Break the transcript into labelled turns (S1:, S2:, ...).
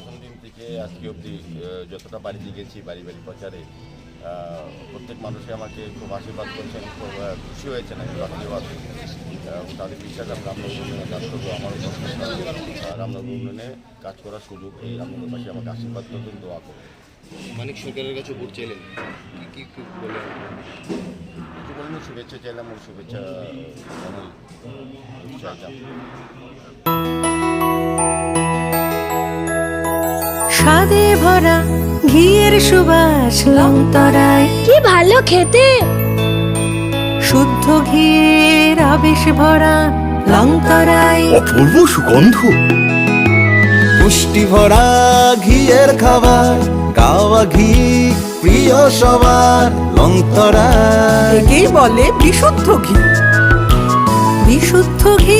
S1: প্রথম দিন থেকে আজকে অবধি যতটা বাড়িতে গেছি বাড়ি বাড়ি প্রচারে প্রত্যেক মানুষই আমাকে খুব আশীর্বাদ করছেন খুব খুশি হয়েছেন আমি আশীর্বাদ তাদের বিশ্বাস আমি রামনগর উন্নয়নে কাজ করব আমার রামনগর উন্নয়নে কাজ করার সুযোগ এই রামনগরবাসী আমাকে আশীর্বাদ করবেন দোয়া করবেন।
S2: মানিক সরকারের কাছে ভোট চাইলেন? কি কি কি বললেন
S1: শুভেচ্ছা চাইলাম ওর শুভেচ্ছা। চাইলাম
S3: স্বাদে ভরা ঘিয়ের সুবাস লংতরায়।
S4: কি ভালো খেতে।
S3: শুদ্ধ ঘিয়ের আবেশ ভরা লংতরায়।
S5: অপূর্ব সুগন্ধ।
S6: পুষ্টি ভরা ঘিয়ের খাবার গাওয়া ঘি প্রিয় সবার লংতরায়।
S3: একেই বলে বিশুদ্ধ ঘি। বিশুদ্ধ ঘি